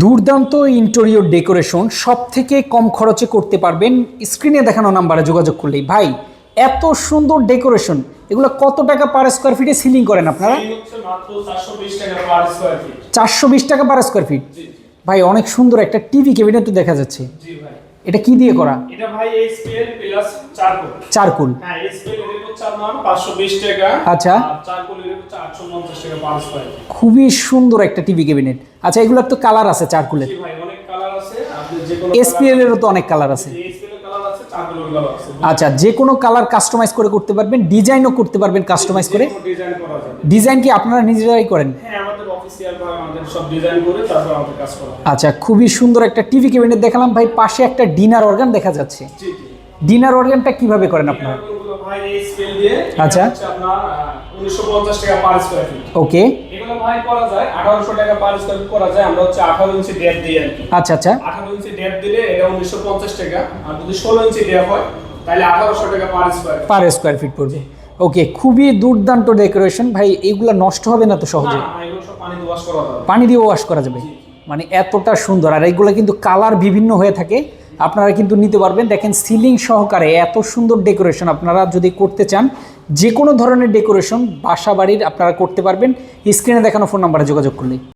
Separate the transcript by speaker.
Speaker 1: দুর্দান্ত interior decoration সব থেকে কম খরচে করতে পারবেন। স্ক্রিনে দেখানো নাম্বারে যোগাযোগ করলেই। ভাই এত সুন্দর ডেকোরেশন এগুলো কত টাকা পার স্কোয়ার ফিটে সিলিং করেন আপনারা?
Speaker 2: এই হচ্ছে মাত্র 420 টাকা পার স্কয়ার ফিট
Speaker 1: চারশো বিশ টাকা পার স্কোয়ার ফিট ভাই অনেক সুন্দর একটা টিভি ক্যাবিনেট তো দেখা যাচ্ছে। এটা কি দিয়ে করা?
Speaker 2: এটা ভাই প্লাস চারকোল।
Speaker 1: চারকুল।
Speaker 2: হ্যাঁ এর হচ্ছে আপনার 520 টাকা।
Speaker 1: আচ্ছা।
Speaker 2: চারকোল এর হচ্ছে 850 টাকা পার স্কয়ার ফিট
Speaker 1: খুবই সুন্দর একটা টিভি ক্যাবিনেট আচ্ছা এগুলোর তো কালার আছে চারকুলের। এসপিএল এরও তো অনেক কালার আছে। আচ্ছা যে কোনো কালার কাস্টমাইজ করে করতে পারবেন ডিজাইনও করতে পারবেন কাস্টমাইজ করে।
Speaker 2: ডিজাইন
Speaker 1: কি আপনারা নিজেরাই করেন?
Speaker 2: হ্যাঁ।
Speaker 1: আচ্ছা খুবই সুন্দর একটা টিভি ক্যাবিনেট দেখালাম ভাই। পাশে একটা ডিনার অর্গান দেখা যাচ্ছে। ডিনার অর্গানটা কীভাবে করেন আপনারা?
Speaker 2: এগুলো দিয়ে
Speaker 1: আচ্ছা।
Speaker 2: আপনার 1950 টাকা পার স্কয়ার ফিট
Speaker 1: ওকে।
Speaker 2: এগুলো ভাই করা যায় 1800 টাকা পার স্কয়ার ফিট করা যায় আমরা হচ্ছে 18 ইঞ্চি ডেপ দিই আর কি।
Speaker 1: আচ্ছা আচ্ছা।
Speaker 2: 18 ইঞ্চি ডেপ দিলে এটা 1950 টাকা আর যদি 16 ইঞ্চি ডেপ হয় তাহলে 1800 টাকা per square
Speaker 1: per square feet পড়বে। ওকে খুবই দুর্দান্ত ডেকোরেশন ভাই এগুলা নষ্ট হবে না তো সহজে?
Speaker 2: এগুলো পানি দিয়ে ওয়াশ করা যাবে।
Speaker 1: পানি দিয়ে ওয়াশ করা যাবে। মানে এতটা সুন্দর। আর এইগুলো কিন্তু কালার বিভিন্ন হয়ে থাকে। আপনারা কিন্তু নিতে পারবেন। দেখেন সিলিং সহকারে এত সুন্দর ডেকোরেশন আপনারা যদি করতে চান যে কোনো ধরনের ডেকোরেশন বাসা বাড়ির আপনারা করতে পারবেন। স্ক্রিনে দেখানো ফোন নাম্বারে যোগাযোগ করলেই